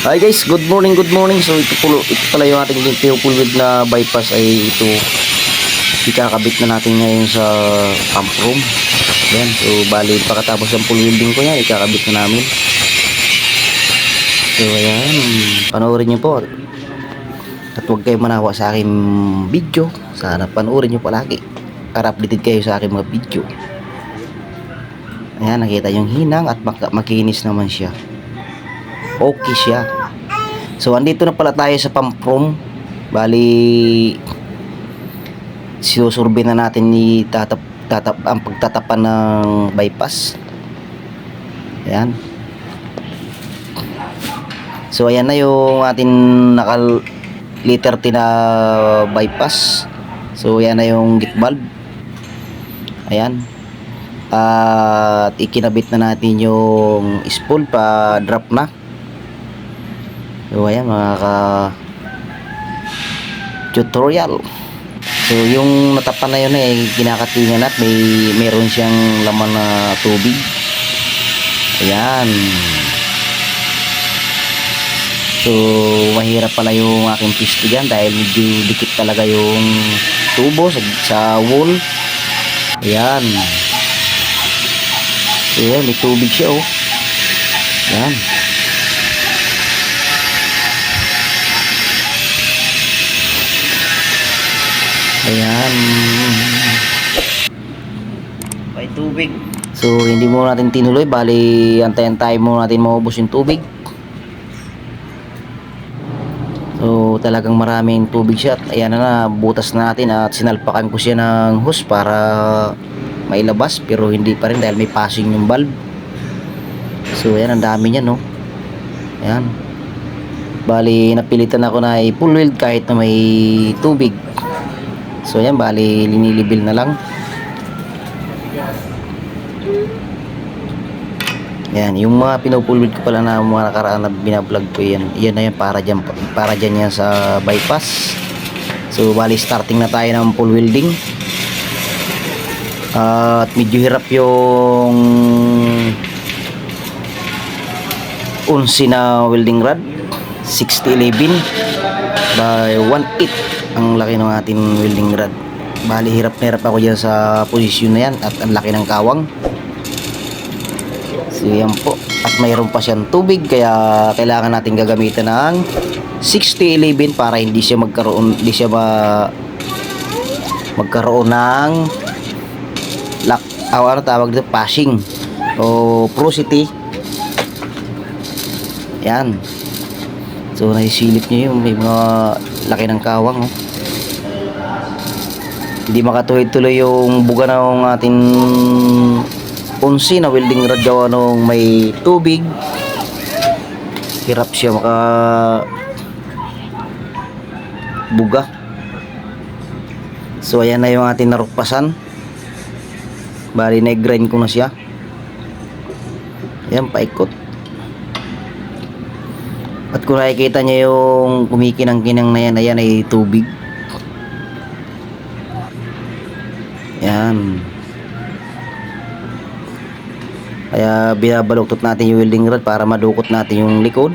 Hi guys, good morning, good morning. So ito, po, ito pala yung ating Teopulwid na bypass ay ito ikakabit na natin ngayon sa pump room. Yan, so bali pagkatapos ng full welding ko yan, ikakabit na namin. So ayan, panoorin niyo po. At huwag kayo manawa sa aking video. Sana panoorin niyo palagi para updated kayo sa aking mga video. Ayan, nakita yung hinang at mak- makinis naman siya okay siya. So, andito na pala tayo sa pump room. Bali, sinusurvey na natin ni tatap, tatap, ang pagtatapan ng bypass. Ayan. So, ayan na yung ating nakal liter T na bypass. So, ayan na yung gate valve. Ayan. At ikinabit na natin yung spool pa drop na. So ayan mga tutorial. So yung natapan na yun eh kinakatingan at may meron siyang laman na tubig. Ayan. So mahirap pala yung aking pisto dyan dahil medyo dikit talaga yung tubo sa, sa wall. Ayan. So yan, may tubig siya oh. Ayan. Ayan. May tubig. So, hindi mo natin tinuloy. Bali, antayin-tayin mo natin maubos yung tubig. So, talagang maraming tubig siya. At ayan na na, butas na natin at sinalpakan ko siya ng hose para mailabas. Pero hindi pa rin dahil may passing yung valve. So, ayan, ang dami niya, no? Ayan. Bali, napilitan ako na i-full weld kahit na may tubig. So yan, bali linilibil na lang. Yan, yung mga pinupulwid ko pala na mga nakaraan na binablog ko yan. Yan na yan para dyan, para dyan yan sa bypass. So bali starting na tayo ng full welding. at medyo hirap yung unsi na welding rod 6011 by 1.8 ang laki ng ating welding rod. Bali hirap na hirap ako dyan sa posisyon na yan at ang laki ng kawang. So yan po. At mayroon pa siyang tubig kaya kailangan natin gagamitan ng 6011 para hindi siya magkaroon hindi siya ma magkaroon ng lock o ano tawag dito? Passing o porosity. Yan. So naisilip niyo yung may mga laki ng kawang oh. hindi makatuloy-tuloy yung buga ng ating unsi na welding rod gawa nung may tubig. Hirap siya maka buga. So ayan na yung ating narukpasan. Bali na-grind ko na siya. Ayan paikot at kung nakikita niyo yung kumikinang-kinang na yan, ayan ay tubig. Yan. Kaya binabaluktot natin yung welding rod para madukot natin yung likod.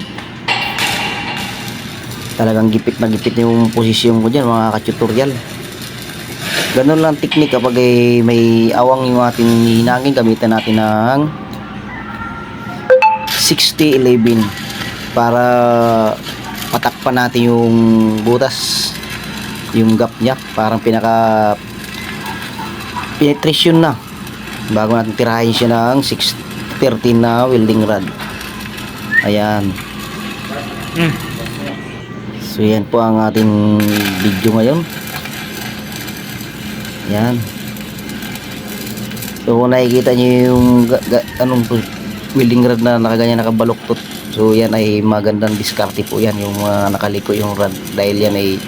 Talagang gipit na gipit yung posisyon ko dyan mga ka-tutorial. Ganun lang teknik kapag eh, may awang yung ating hinangin, gamitan natin ng 60-11 para patakpan natin yung butas yung gap niya. Parang pinaka penetration na. Bago natin tirahin siya ng 613 na welding rod. Ayan. So yan po ang ating video ngayon. Yan so kung nakikita nyo yung anong welding rod na nakaganyan nakabaluktot. So yan ay magandang diskarte po yan yung uh, nakaliko yung rod. Dahil yan ay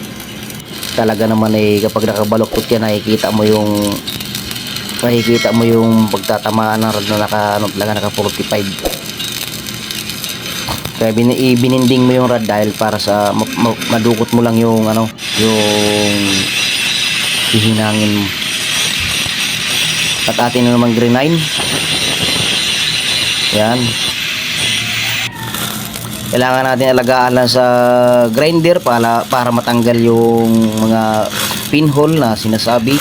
talaga naman ay kapag nakabaloktot yan nakikita mo yung makikita mo yung pagtatamaan ng rod na naka ano talaga naka 45 kaya bin, ibininding mo yung rod dahil para sa ma, ma, madukot mo lang yung ano yung hihinangin mo. At atin na naman green 9 yan. Kailangan natin alagaan lang sa grinder para, para matanggal yung mga pinhole na sinasabi.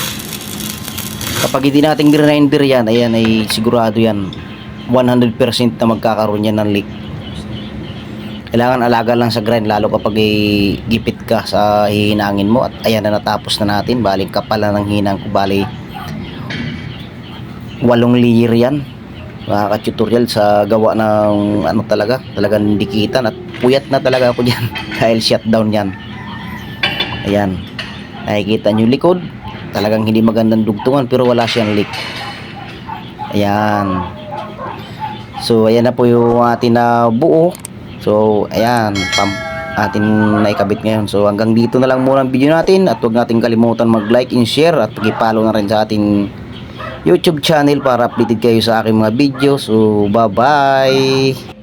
Kapag hindi natin grinder yan ayan ay sigurado yan. 100% na magkakaroon yan ng leak. Kailangan alaga lang sa grind lalo kapag gipit ka sa hihinangin mo at ayan na natapos na natin. Baling kapal na ng hinang ko. Bali walong layer yan mga tutorial sa gawa ng ano talaga talagang dikitan at puyat na talaga ako dyan dahil shutdown yan. Ayan. Nakikita nyo likod. Talagang hindi magandang dugtungan pero wala siyang leak. Ayan. So ayan na po yung atin na buo. So ayan. Pam atin naikabit ngayon. So hanggang dito na lang muna ang video natin. At huwag natin kalimutan mag like and share at pag-follow na rin sa ating YouTube channel para updated kayo sa aking mga video. So, bye-bye!